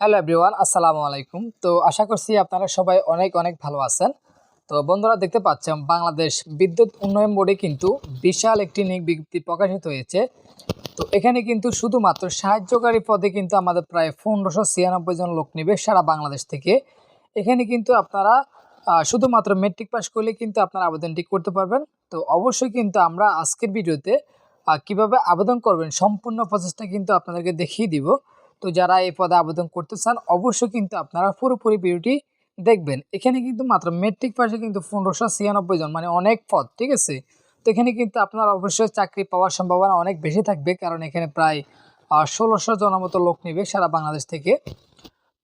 Hello everyone, আসসালামু আলাইকুম। তো আশা করছি আপনারা সবাই অনেক অনেক ভালো আছেন। তো বন্ধুরা দেখতে পাচ্ছেন, বাংলাদেশ বিদ্যুৎ উন্নয়ন বোর্ডে কিন্তু বিশাল একটি নিয়োগ বিজ্ঞপ্তি প্রকাশিত হয়েছে। তো এখানে কিন্তু শুধুমাত্র সাহায্যকারী পদে কিন্তু আমাদের প্রায় পনেরোশো ছিয়ানব্বই জন লোক নেবে সারা বাংলাদেশ থেকে। এখানে কিন্তু আপনারা শুধুমাত্র মেট্রিক পাস করলে কিন্তু আপনারা আবেদনটি করতে পারবেন। তো অবশ্যই কিন্তু আমরা আজকের ভিডিওতে কীভাবে আবেদন করবেন সম্পূর্ণ প্রচেষ্টা কিন্তু আপনাদেরকে দেখিয়ে দিব। তো যারা এই পদে আবেদন করতে চান, অবশ্যই কিন্তু আপনারা পুরোপুরি ভিডিওটি দেখবেন। এখানে কিন্তু মাত্র মেট্রিক পাশে কিন্তু পনেরোশো ছিয়ানব্বই জন মানে অনেক পদ, ঠিক আছে? তো এখানে কিন্তু আপনার অবশ্যই চাকরি পাওয়ার সম্ভাবনা অনেক বেশি থাকবে, কারণ এখানে প্রায় ষোলোশো জনের মতো লোক নেবে সারা বাংলাদেশ থেকে।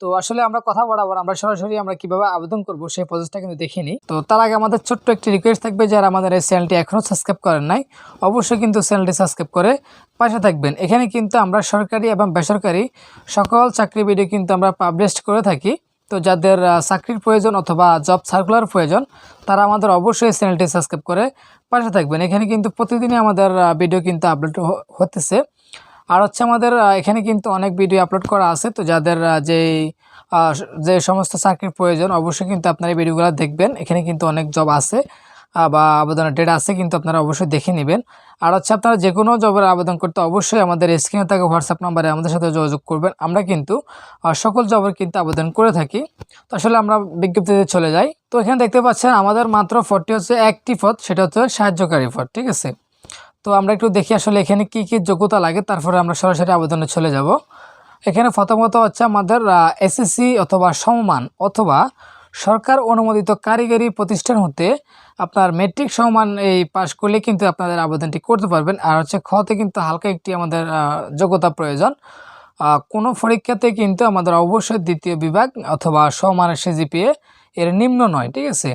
তো আসলে আমরা কথা বরাবর আমরা সরাসরি আমরা কীভাবে আবেদন করব সেই প্রসেসটা কিন্তু দেখিনি। তো তার আগে আমাদের ছোট্ট একটি রিকোয়েস্ট থাকবে, যারা আমাদের এই চ্যানেলটি এখনও সাবস্ক্রাইব করেন নাই, অবশ্যই কিন্তু চ্যানেলটি সাবস্ক্রাইব করে পাশে থাকবেন। এখানে কিন্তু আমরা সরকারি এবং বেসরকারি সকল চাকরি ভিডিও কিন্তু আমরা পাবলিশ করে থাকি। তো যাদের চাকরির প্রয়োজন অথবা জব সার্কুলার প্রয়োজন, তারা আমাদের অবশ্যই চ্যানেলটি সাবস্ক্রাইব করে পাশে থাকবেন। এখানে কিন্তু প্রতিদিনই আমাদের ভিডিও কিন্তু আপলোড হতেছে। আর হচ্ছে আমাদের এখানে কিন্তু অনেক ভিডিও আপলোড করা আছে, তো যাদের যেই যে সমস্ত চাকরির প্রয়োজন, অবশ্যই কিন্তু আপনারা এই ভিডিওগুলো দেখবেন। এখানে কিন্তু অনেক জব আছে বা আবেদনের ডেট আছে, কিন্তু আপনারা অবশ্যই দেখে নেবেন। আর হচ্ছে আপনারা যে কোনো জবের আবেদন করতে অবশ্যই আমাদের স্ক্রিনে থাকা হোয়াটসঅ্যাপ নাম্বারে আমাদের সাথে যোগাযোগ করবেন। আমরা কিন্তু সকল জবের কিন্তু আবেদন করে থাকি। তো আসলে আমরা বিজ্ঞপ্তিতে চলে যাই। তো এখানে দেখতে পাচ্ছেন, আমাদের মাত্র ফোরটি হচ্ছে একটি পদ, সেটা হচ্ছে সাহায্যকারী পদ, ঠিক আছে? তো আমরা একটু দেখি আসলে এখানে কি কি যোগ্যতা লাগে, তারপরে আমরা সরাসরি আবেদনে চলে যাব। এখানে প্রথমত হচ্ছে আমাদের এসএসসি অথবা সমমান অথবা সরকার অনুমোদিত কারিগরি প্রতিষ্ঠান হতে আপনার মেট্রিক সমমান এই পাশ করলে কিন্তু আপনাদের আবেদনটি করতে পারবেন। আর হচ্ছে খতে কিন্তু হালকা একটি আমাদের যোগ্যতা প্রয়োজন। কোনো পরীক্ষাতে কিন্তু আমাদের অবশ্যই দ্বিতীয় বিভাগ অথবা সমানের সিজিপিএ এর নিম্ন নয়, ঠিক আছে?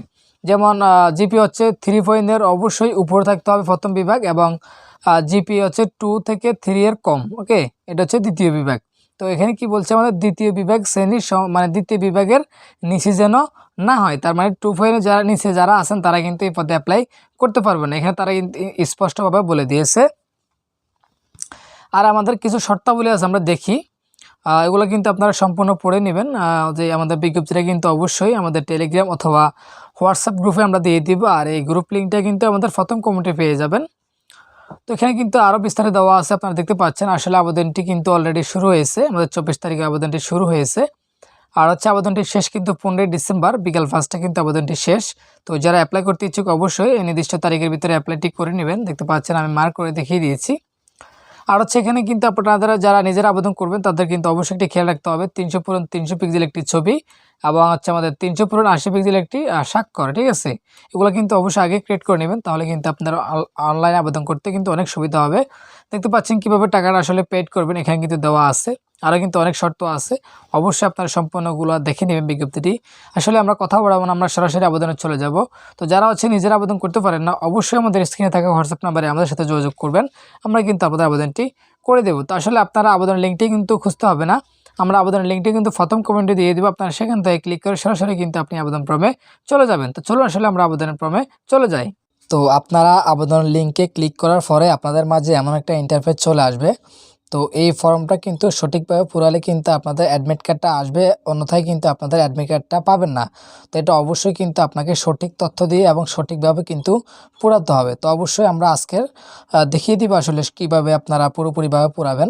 যেমন জিপি হচ্ছে থ্রি পয়েন্টের অবশ্যই উপরে থাকতে হবে প্রথম বিভাগ এবং জিপি হচ্ছে টু থেকে থ্রি এর কম ওকে এটা হচ্ছে দ্বিতীয় বিভাগ। তো এখানে কি বলছে আমাদের? দ্বিতীয় বিভাগ শ্রেণির মানে দ্বিতীয় বিভাগের নিচে যেন না হয়, তার মানে টু পয়েন্টে যারা নিচে যারা আছেন, তারা কিন্তু এই পদে অ্যাপ্লাই করতে পারবে না। এখানে তারা কিন্তু স্পষ্টভাবে বলে দিয়েছে। আর আমাদের কিছু শর্তাবলী আছে, আমরা দেখি। এগুলো কিন্তু আপনারা সম্পূর্ণ পড়ে নেবেন। যে আমাদের বিজ্ঞপ্তিটা কিন্তু অবশ্যই আমাদের টেলিগ্রাম অথবা হোয়াটসঅ্যাপ গ্রুপে আমরা দিয়ে দিব, আর এই গ্রুপ লিঙ্কটা কিন্তু আমাদের প্রথম কমেন্টে পেয়ে যাবেন। তো এখানে কিন্তু আরও বিস্তারিত দেওয়া আছে, আপনারা দেখতে পাচ্ছেন, আসলে আবেদনটি কিন্তু অলরেডি শুরু হয়েছে, আমাদের চব্বিশ তারিখে আবেদনটি শুরু হয়েছে। আর হচ্ছে আবেদনটি শেষ কিন্তু পনেরোই ডিসেম্বর, বিকাল পাঁচটা কিন্তু আবেদনটি শেষ। তো যারা অ্যাপ্লাই করতে ইচ্ছুক অবশ্যই এই নির্দিষ্ট তারিখের ভিতরে অ্যাপ্লাইটি করে নেবেন, দেখতে পাচ্ছেন আমি মার্ক করে দেখিয়ে দিয়েছি। আর হচ্ছে এখানে কিন্তু আপনারা যারা নিজেরা আবেদন করবেন, তাদের কিন্তু অবশ্যই একটি খেয়াল রাখতে হবে। তিনশো পুরন তিনশো পিক্সেল একটি ছবি এবং হচ্ছে আমাদের তিনশো পুরন আশি পিক্সেল একটি স্বাক্ষর, ঠিক আছে? এগুলো কিন্তু অবশ্যই আগে ক্রিয়েট করে নেবেন, তাহলে কিন্তু আপনারা অনলাইনে আবেদন করতে কিন্তু অনেক সুবিধা হবে। দেখতে পাচ্ছেন কীভাবে টাকাটা আসলে পেড করবেন, এখানে কিন্তু দেওয়া আছে। আরও কিন্তু অনেক শর্ত আছে। অবশ্যই আপনারা সম্পূর্ণগুলো দেখে নেবেন বিজ্ঞপ্তিটি। আসলে আমরা কথা বলাবো না, আমরা সরাসরি আবেদনে চলে যাব। তো যারা হচ্ছে নিজেরা আবেদন করতে পারেন না, অবশ্যই আমাদের স্ক্রিনে থাকা হোয়াটসঅ্যাপ নাম্বারে আমাদের সাথে যোগাযোগ করবেন। আমরা কিন্তু আপনাদের আবেদনটি করে দেবো। তো আসলে আপনারা আবেদনের লিঙ্কটি কিন্তু খুঁজতে হবে না। আমরা আবেদনের লিঙ্কটি কিন্তু প্রথম কমেন্টে দিয়ে দেবো। আপনারা সেখান থেকে ক্লিক করে সরাসরি কিন্তু আপনি আবেদন ফর্মে চলে যাবেন। তো চলুন আসলে আমরা আবেদনের ফর্মে চলে যাই। তো আপনারা আবেদন লিঙ্কে ক্লিক করার পরে আপনাদের মাঝে এমন একটা ইন্টারফেস চলে আসবে। তো এই ফর্মটা কিন্তু সঠিকভাবে পুরালে কিন্তু আপনাদের অ্যাডমিট কার্ডটা আসবে, অন্যথায় কিন্তু আপনাদের অ্যাডমিট কার্ডটা পাবেন না। তো এটা অবশ্যই কিন্তু আপনাকে সঠিক তথ্য দিয়ে এবং সঠিকভাবে কিন্তু পুরাতে হবে। তো অবশ্যই আমরা আজকের দেখিয়ে দিব আসলে কীভাবে আপনারা পুরোপুরিভাবে পুরাবেন।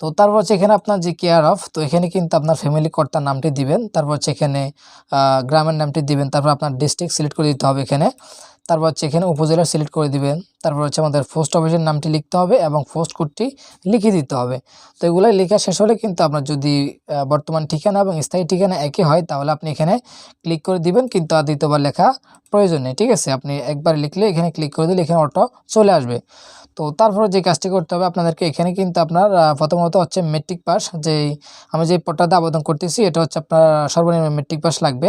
তো তারপর হচ্ছে এখানে আপনার যে কেয়ার অফ তো এখানে কিন্তু আপনার ফ্যামিলি কর্তার নামটি দিবেন। তারপর হচ্ছে এখানে গ্রামের নামটি দিবেন। তারপর আপনার ডিস্ট্রিক্ট সিলেক্ট করে দিতে হবে এখানে। তারপর হচ্ছে এখানে উপজেলা সিলেক্ট করে দিবেন। তারপর হচ্ছে আমাদের পোস্ট অফিসের নামটি লিখতে হবে এবং পোস্ট কোডটি লিখে দিতে হবে। তো এগুলো লেখা শেষ হলে কিন্তু আপনার যদি বর্তমান ঠিকানা এবং স্থায়ী ঠিকানা একই হয়, তাহলে আপনি এখানে ক্লিক করে দিবেন। কিন্তু আর দ্বিতীয়বার লেখা প্রয়োজন নেই, ঠিক আছে? আপনি একবার লিখলে এখানে ক্লিক করে দিলে এখানে অটো চলে আসবে। তো তারপরে যে কাজটি করতে হবে আপনাদেরকে এখানে কিন্তু আপনার প্রথমত হচ্ছে মেট্রিক পাস যেই আমি যে পট্টাতে আবেদন করতেছি, এটা হচ্ছে আপনার সর্বনিম্ন মেট্রিক পাস লাগবে।